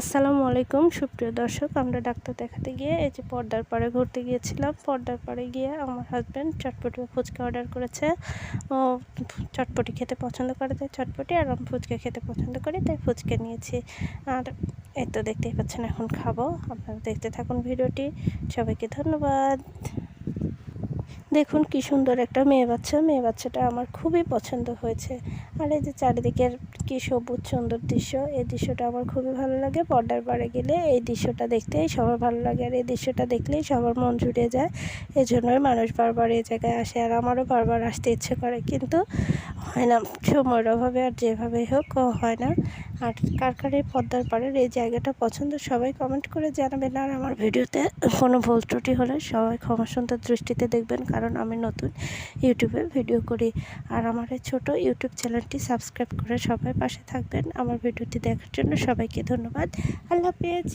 আসসালামু আলাইকুম, সুপ্রিয় দর্শক। আমরা ডাক্তার দেখাতে গিয়ে এই যে পর্দার পাড়ে ঘুরতে গিয়েছিলাম। পর্দার পাড়ে গিয়ে আমার হাজব্যান্ড চটপটি ফুচকা অর্ডার করেছে। ও চটপটি খেতে পছন্দ করে, তাই চটপটি আর আমি ফুচকা খেতে পছন্দ করি, তাই ফুচকা নিয়েছি। আর এই তো দেখতেই পাচ্ছেন, এখন খাব। আপনারা দেখতে থাকুন ভিডিওটি। সবাইকে ধন্যবাদ। দেখুন কি সুন্দর একটা মেয়ে বাচ্চা। মেয়ে বাচ্চাটা আমার খুবই পছন্দ হয়েছে। আর এই যে চারিদিকের কি সবুজ সুন্দর দৃশ্য, এই দৃশ্যটা আমার খুবই ভালো লাগে। পর্দার পাড়ে গেলে এই দৃশ্যটা দেখতেই সবার ভালো লাগে। আর এই দৃশ্যটা দেখলেই সবার মন জুড়ে যায়। এই জন্যই মানুষ বারবার এই জায়গায় আসে। আর আমারও বারবার আসতে ইচ্ছে করে। কিন্তু হয় না, সময়ের অভাবে আর যেভাবে হোক হয় না। আর কার কার এই পদ্মার পাড়ের এই জায়গাটা পছন্দ, সবাই কমেন্ট করে জানাবেন। আর আমার ভিডিওতে কোনো ভুল ত্রুটি হলে সবাই ক্ষমা সুন্দর দৃষ্টিতে দেখবেন। কারণ আমি নতুন ইউটিউবে ভিডিও করি। আর আমার এই ছোটো ইউটিউব চ্যানেলটি সাবস্ক্রাইব করে সবাই পাশে থাকবেন। আমার ভিডিওটি দেখার জন্য সবাইকে ধন্যবাদ। আল্লাহ হাফেজ।